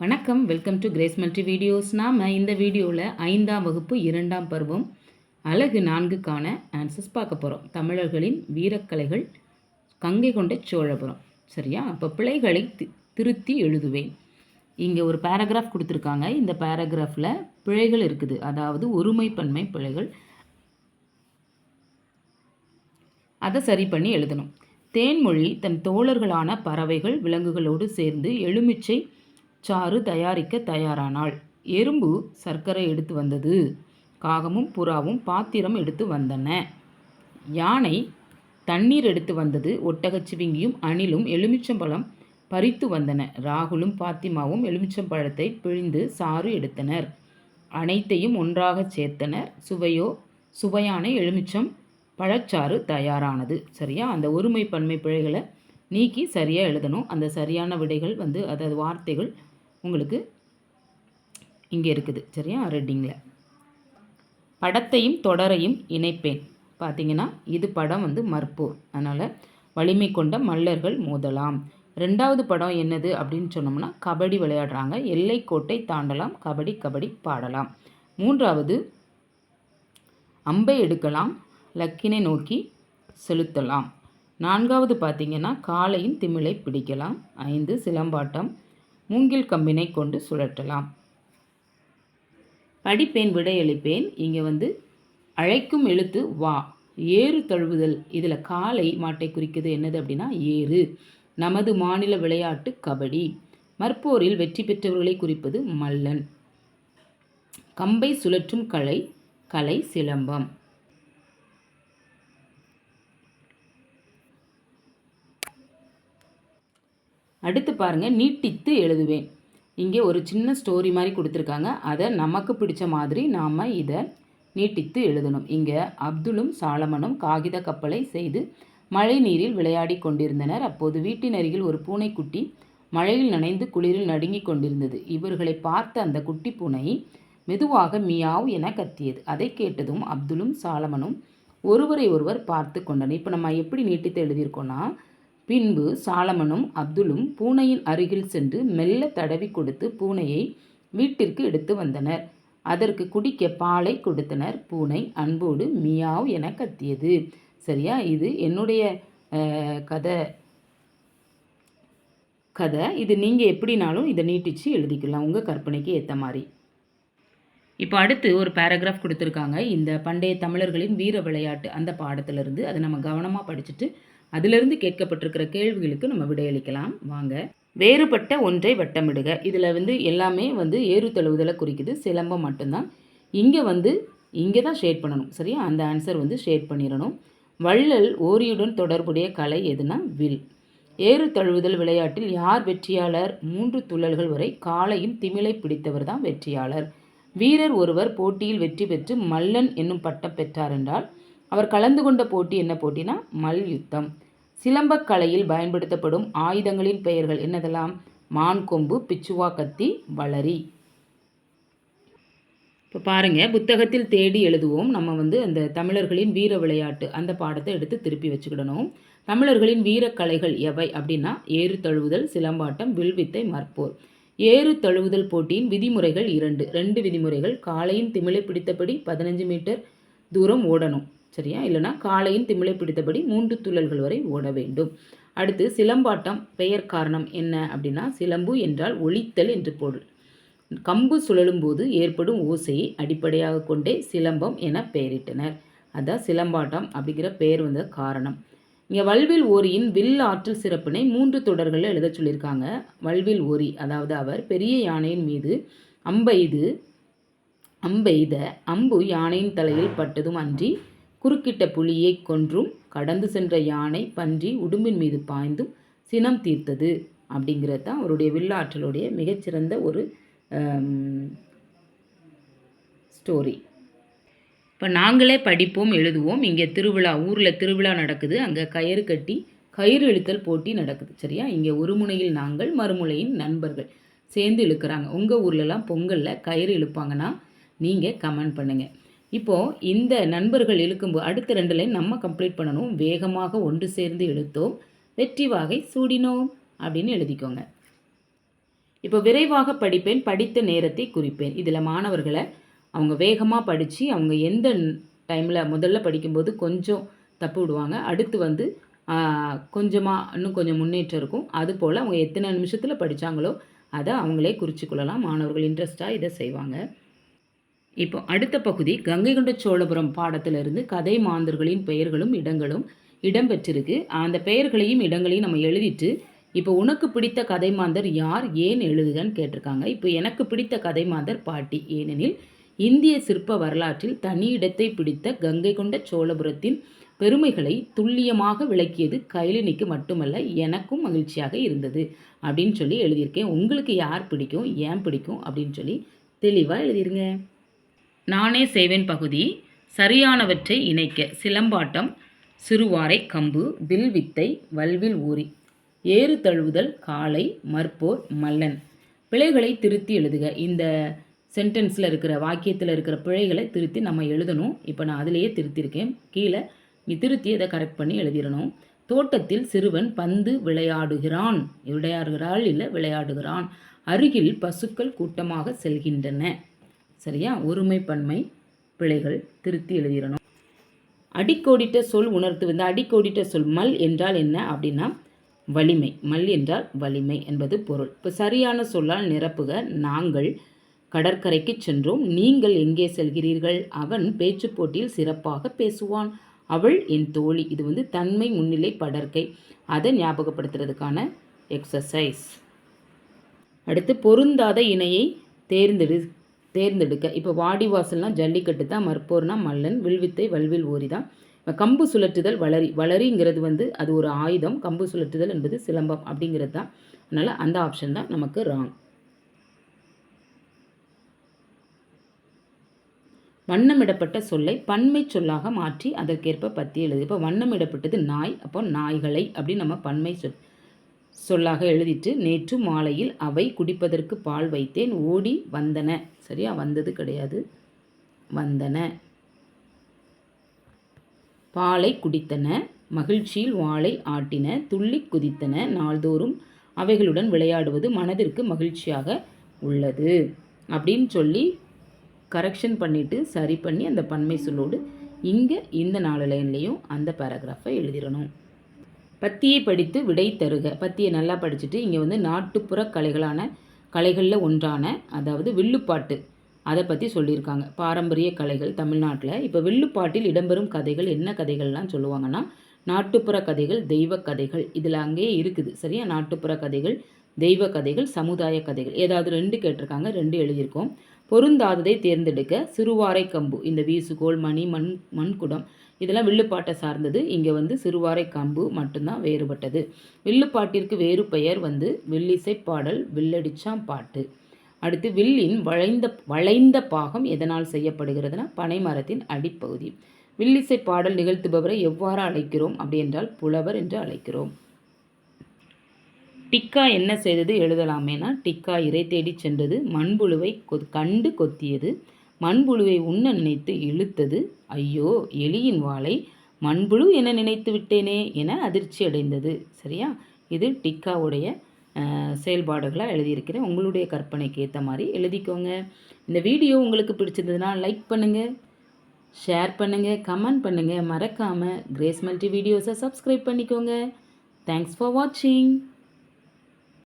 வணக்கம். Welcome to grace multi videos நாம் இந்த வீடியோவில் ஐந்தாம் வகுப்பு இரண்டாம் பருவம் அழகு நான்குக்கான ஆன்சர்ஸ் பார்க்க போகிறோம் தமிழர்களின் வீரக்கலைகள் கங்கை கொண்ட சோழபுரம். சரியா? அப்போ பிழைகளை தி- திருத்தி எழுதுவேன். இங்கே ஒரு பேராகிராஃப் கொடுத்துருக்காங்க. இந்த பேராகிராஃபில் பிழைகள் இருக்குது. அதாவது ஒருமைப்பன்மை பிழைகள். அதை சரி பண்ணி எழுதணும். தேன்மொழி தன் தோழர்களான பறவைகள் விலங்குகளோடு சேர்ந்து எலுமிச்சை சாறு தயாரிக்க தயாரானாள். எறும்பு சர்க்கரை எடுத்து வந்தது. காகமும் புறாவும் பாத்திரம் எடுத்து வந்தன. யானை தண்ணீர் எடுத்து வந்தது. ஒட்டகச்சிவிங்கியும் அணிலும் எலுமிச்சம்பழம் பறித்து வந்தன. ராகுலும் பாத்திமாவும் எலுமிச்சம்பழத்தை பிழிந்து சாறு எடுத்தனர். அனைத்தையும் ஒன்றாக சேர்த்தனர். சுவையோ சுவையான எலுமிச்சம் பழச்சாறு தயாரானது. சரியா? அந்த ஒருமை பன்மை பிழைகளை நீக்கி சரியாக எழுதணும். அந்த சரியான விடைகள் வந்து அதாவது வார்த்தைகள் உங்களுக்கு இங்கே இருக்குது சரியா? ரெட்டிங்கில் படத்தையும் தொடரையும் இணைப்பேன். பார்த்தீங்கன்னா இது படம் வந்து மற்போர். அதனால் வலிமை கொண்ட மல்லர்கள் மோதலாம். ரெண்டாவது படம் என்னது அப்படின்னு சொன்னோம்னா கபடி விளையாடுறாங்க. எல்லை கோட்டை தாண்டலாம் கபடி கபடி பாடலாம். மூன்றாவது அம்பை எடுக்கலாம் லக்கினை நோக்கி செலுத்தலாம். நான்காவது பார்த்திங்கன்னா காலையும் திமிலை பிடிக்கலாம். ஐந்து சிலம்பாட்டம். மூங்கில் கம்பினை கொண்டு சுழற்றலாம். படிப்பேன் விடையளிப்பேன். இங்கே வந்து அழைக்கும் எழுத்து வா. ஏறு தழுவுதல். இதில் காலை மாட்டை குறிக்கிறது என்னது அப்படின்னா ஏறு. நமது மாநில விளையாட்டு கபடி. மற்போரில் வெற்றி பெற்றவர்களை குறிப்பது மல்லன். கம்பை சுழற்றும் கலை கலை சிலம்பம். அடுத்து பாருங்கள் நீட்டித்து எழுதுவேன். இங்கே ஒரு சின்ன ஸ்டோரி மாதிரி கொடுத்துருக்காங்க. அதை நமக்கு பிடிச்ச மாதிரி நாம் இதை நீட்டித்து எழுதணும். இங்கே அப்துலும் சாலமனும் காகித கப்பலை செய்து மழை நீரில் விளையாடி கொண்டிருந்தனர். அப்போது வீட்டின் அருகில் ஒரு பூனைக்குட்டி மழையில் நனைந்து குளிரில் நடுங்கிக் கொண்டிருந்தது. இவர்களை பார்த்த அந்த குட்டி பூனை மெதுவாக மியாவ் என கத்தியது. அதை கேட்டதும் அப்துலும் சாலமனும் ஒருவரை ஒருவர் பார்த்து கொண்டனர். இப்போ நம்ம எப்படி நீட்டித்து எழுதியிருக்கோன்னா பின்பு சாலமனும் அப்துலும் பூனையின் அருகில் சென்று மெல்ல தடவி கொடுத்து பூனையை வீட்டிற்கு எடுத்து வந்தனர். அதற்கு குடிக்க பாலை கொடுத்தனர். பூனை அன்போடு மியாவ் என கத்தியது. சரியா? இது என்னுடைய கதை. கதை. இது நீங்கள் எப்படினாலும் இதை நீட்டிச்சு எழுதிக்கலாம். உங்கள் கற்பனைக்கு ஏற்ற மாதிரி. இப்போ அடுத்து ஒரு பேராகிராஃப் கொடுத்துருக்காங்க. இந்த பண்டைய தமிழர்களின் வீர விளையாட்டு அந்த பாடத்திலிருந்து அதை நம்ம கவனமாக படிச்சுட்டு அதிலிருந்து கேட்கப்பட்டிருக்கிற கேள்விகளுக்கு நம்ம விடையளிக்கலாம். வாங்க. வேறுபட்ட ஒன்றை வட்டமிடுக. இதில் வந்து எல்லாமே வந்து ஏறு தழுவுதலை குறிக்குது. சிலம்பம் மட்டும்தான். இங்கே வந்து இங்கே தான் ஷேட் பண்ணணும் சரியா? அந்த ஆன்சர் வந்து ஷேட் பண்ணிடணும். வள்ளல் ஓரியுடன் தொடர்புடைய கலை எதுனா வில். ஏறு தழுவுதல் விளையாட்டில் யார் வெற்றியாளர்? மூன்று துள்ளல்கள் வரை காலையும் திமிலை பிடித்தவர் தான் வெற்றியாளர். வீரர் ஒருவர் போட்டியில் வெற்றி பெற்று மல்லன் என்னும் பட்டம் பெற்றார் என்றால் அவர் கலந்து கொண்ட போட்டி என்ன போட்டினா மல்யுத்தம் சிலம்பக்கலையில் பயன்படுத்தப்படும் ஆயுதங்களின் பெயர்கள் என்னதெல்லாம்? மான் கொம்பு பிச்சுவா கத்தி வளரி. இப்போ பாருங்கள் புத்தகத்தில் தேடி எழுதுவோம். நம்ம வந்து அந்த தமிழர்களின் வீர விளையாட்டு அந்த பாடத்தை எடுத்து திருப்பி வச்சுக்கிடணும். தமிழர்களின் வீரக்கலைகள் எவை அப்படின்னா ஏறு தழுவுதல் சிலம்பாட்டம் வில்வித்தை மற்போர். ஏறு தழுவுதல் போட்டியின் விதிமுறைகள் இரண்டு. ரெண்டு விதிமுறைகள் காலையின் திமிலை பிடித்தபடி பதினஞ்சு மீட்டர் தூரம் ஓடணும். சரியா? இல்லைனா காளையின் திமிலை பிடித்தபடி மூன்று துள்ளல்கள் வரை ஓட வேண்டும். அடுத்து சிலம்பாட்டம் பெயர் காரணம் என்ன அப்படின்னா சிலம்பு என்றால் ஒழித்தல் என்று பொருள். கம்பு சுழலும் போது ஏற்படும் ஓசையை அடிப்படையாக கொண்டே சிலம்பம் என பெயரிட்டனர். அதான் சிலம்பாட்டம் அப்படிங்கிற பெயர் வந்த காரணம். இங்கே வல்வில் ஓரியின் வில் ஆற்றல் சிறப்பினை மூன்று தொடர்களில் எழுத சொல்லியிருக்காங்க. வல்வில் ஓரி அதாவது அவர் பெரிய யானையின் மீது அம்பெய்து அம்பெய்த அம்பு யானையின் தலையில் பட்டதும் அன்றி குறுக்கிட்ட புலியை கொன்றும் கடந்து சென்ற யானை பன்றி உடும்பின் மீது பாய்ந்தும் சினம் தீர்த்தது அப்படிங்கிறது தான் அவருடைய வில்லாற்றலுடைய மிகச்சிறந்த ஒரு ஸ்டோரி இப்போ நாங்களே படிப்போம் எழுதுவோம். இங்கே திருவிழா ஊரில் திருவிழா நடக்குது. அங்கே கயிறு கட்டி கயிறு இழுத்தல் போட்டி நடக்குது சரியா? இங்கே ஒரு முனையில் நாங்கள் மறுமுனையின் நண்பர்கள் சேர்ந்து இழுக்கிறாங்க. உங்கள் ஊர்லலாம் பொங்கலில் கயிறு இழுப்பாங்கன்னா நீங்கள் கமெண்ட் பண்ணுங்கள் இப்போது இந்த நண்பர்கள் இழுக்கும்போது அடுத்த ரெண்டு லைன் நம்ம கம்ப்ளீட் பண்ணணும். வேகமாக ஒன்று சேர்ந்து இழுத்தோம். வெற்றி வாகை சூடினோம் அப்படின்னு எழுதிக்கோங்க. இப்போ விரைவாக படிப்பேன் படித்த நேரத்தை குறிப்பேன். இதில் மாணவர்களை அவங்க வேகமாக படித்து அவங்க எந்த டைமில் முதல்ல படிக்கும்போது கொஞ்சம் தப்பு விடுவாங்க. அடுத்து வந்து கொஞ்சமாக இன்னும் கொஞ்சம் முன்னேற்றம் இருக்கும். அதுபோல் அவங்க எத்தனை நிமிஷத்தில் படித்தாங்களோ அதை அவங்களே குறிச்சிக்கொள்ளலாம். மாணவர்கள் இன்ட்ரெஸ்ட்டாக இதை செய்வாங்க. இப்போ அடுத்த பகுதி கங்கை கொண்ட சோழபுரம் பாடத்திலிருந்து கதை மாந்தர்களின் பெயர்களும் இடங்களும் இடம்பெற்றிருக்கு. அந்த பெயர்களையும் இடங்களையும் நம்ம எழுதிட்டு இப்போ உனக்கு பிடித்த கதை மாந்தர் யார் ஏன் எழுதுகன்னு கேட்டிருக்காங்க. இப்போ எனக்கு பிடித்த கதை மாந்தர் பாட்டி. ஏனெனில் இந்திய சிற்ப வரலாற்றில் தனி இடத்தை பிடித்த கங்கை கொண்ட சோழபுரத்தின் பெருமைகளை துல்லியமாக விளக்கியது கைலினிக்கு மட்டுமல்ல எனக்கும் மகிழ்ச்சியாக இருந்தது அப்படின்னு சொல்லி எழுதியிருக்கேன். உங்களுக்கு யார் பிடிக்கும் ஏன் பிடிக்கும் அப்படின்னு சொல்லி தெளிவாக எழுதிருங்க. நானே செய்வேன் பகுதி. சரியானவற்றை இணைக்க சிலம்பாட்டம் சிறுவாரை கம்பு வில் வித்தை வல்வில் ஊறி. ஏறு தழுவுதல் காளை மற்போர் மல்லன். பிழைகளை திருத்தி எழுதுக. இந்த சென்டென்ஸில் இருக்கிற வாக்கியத்தில் இருக்கிற பிழைகளை திருத்தி நம்ம எழுதணும். இப்போ நான் அதிலேயே திருத்தியிருக்கேன். கீழே நீ திருத்தி அதை கரெக்ட் பண்ணி எழுதிடணும். தோட்டத்தில் சிறுவன் பந்து விளையாடுகிறான். விளையாடுகிறாள் இல்லை விளையாடுகிறான். அருகில் பசுக்கள் கூட்டமாக செல்கின்றன. சரியா? ஒருமை பன்மை பிழைகள் திருத்தி எழுதிடணும். அடிக்கோடிட்ட சொல் உணர்த்து வந்து அடிக்கோடிட்ட சொல் மல் என்றால் என்ன அப்படின்னா வலிமை. மல் என்றால் வலிமை என்பது பொருள். இப்போ சரியான சொல்லால் நிரப்புக. நாங்கள் கடற்கரைக்கு சென்றோம். நீங்கள் எங்கே செல்கிறீர்கள்? அவன் பேச்சு போட்டியில் சிறப்பாக பேசுவான். அவள் என் தோழி. இது வந்து தன்மை முன்னிலை படற்கை. அதை ஞாபகப்படுத்துறதுக்கான எக்ஸசைஸ் அடுத்து பொருந்தாத இணையை தேர்ந்தெடு. தேர்ந்தெடுக்க. இப்போ வாடிவாசல்னால் ஜல்லிக்கட்டு தான் மற்போர்னா மல்லன் வில்வித்தை வல்வில் ஓரி தான் கம்பு சுழற்றுதல் வளரி வளரிங்கிறது வந்து அது ஒரு ஆயுதம். கம்பு சுழற்றுதல் என்பது சிலம்பம் அப்படிங்கிறது தான். அதனால் அந்த ஆப்ஷன் தான் நமக்கு ராங் வண்ணமிடப்பட்ட சொல்லை பன்மை சொல்லாக மாற்றி அதற்கேற்ப பத்தி எழுது. இப்போ வண்ணமிடப்பட்டது நாய் அப்போ நாய்களை அப்படின்னு நம்ம பன்மை சொல் சொல்லாக எழுதிட்டு நேற்று மாலையில் அவை குடிப்பதற்கு பால் வைத்தேன் ஓடி வந்தன. சரியா? வந்தது கிடையாது. வந்தன. பாலை குடித்தன மகிழ்ச்சியில் வாளை ஆட்டின துள்ளி குதித்தன நாள்தோறும் அவைகளுடன் விளையாடுவது மனதிற்கு மகிழ்ச்சியாக உள்ளது. அப்படின்னு சொல்லி கரெக்ஷன் பண்ணிவிட்டு சரி பண்ணி அந்த பன்மை சொல்லோடு இங்கே இந்த நாலு லைன்லேயும் அந்த பேராகிராஃபை எழுதிடணும். பத்தியை படித்து விடை தருக. பத்தியை நல்லா படிச்சுட்டு இங்கே வந்து நாட்டுப்புற கலைகளான கலைகளில் ஒன்றான அதாவது வில்லுப்பாட்டு அதை பற்றி சொல்லியிருக்காங்க. பாரம்பரிய கலைகள் தமிழ்நாட்டில். இப்போ வில்லுப்பாட்டில் இடம்பெறும் கதைகள் என்ன கதைகள்லாம் சொல்லுவாங்கன்னா நாட்டுப்புற கதைகள் தெய்வ கதைகள். இதில் அங்கேயே இருக்குது சரியா? நாட்டுப்புற கதைகள் தெய்வ கதைகள் சமுதாய கதைகள். ஏதாவது ரெண்டு கேட்டிருக்காங்க ரெண்டு எழுதியிருக்கோம். பொருந்தாததை தேர்ந்தெடுக்க சிறுவாரை கம்பு இந்த வீசுகோல் மணி மண் மண்குடம் இதெல்லாம் வில்லுப்பாட்டை சார்ந்தது. இங்கே வந்து சிறுவாரை கம்பு மட்டும்தான் வேறுபட்டது. வில்லுப்பாட்டிற்கு வேறு பெயர் வந்து வில்லிசை பாடல் வில்லடிச்சாம் பாட்டு அடுத்து வில்லின் வளைந்த வளைந்த பாகம் எதனால் செய்யப்படுகிறதுனா பனைமரத்தின் அடிப்பகுதி. வில்லிசை பாடல் நிகழ்த்துபவரை எவ்வாறு அழைக்கிறோம் அப்படி என்றால் புலவர் என்று அழைக்கிறோம். டிக்கா என்ன செய்தது? எழுதலாமேனா டிக்கா இறை தேடி சென்றது. மண்புழுவை கொ கண்டு கொத்தியது. மண்புழுவை உண்ண நினைத்து இழுத்தது ஐயோ எலியின் வாளை மண்புழு என நினைத்து விட்டேனே என அதிர்ச்சி அடைந்தது. சரியா? இது டிக்காவுடைய செயல்பாடுகளாக எழுதியிருக்கிறேன். உங்களுடைய கற்பனைக்கு ஏற்ற மாதிரி எழுதிக்கோங்க. இந்த வீடியோ உங்களுக்கு பிடிச்சிருந்ததுன்னா லைக் பண்ணுங்கள் ஷேர் பண்ணுங்கள் கமெண்ட் பண்ணுங்கள் மறக்காமல் கிரேஸ் மல்டி வீடியோஸை சப்ஸ்கிரைப் பண்ணிக்கோங்க. தேங்க்ஸ் ஃபார் வாட்சிங்.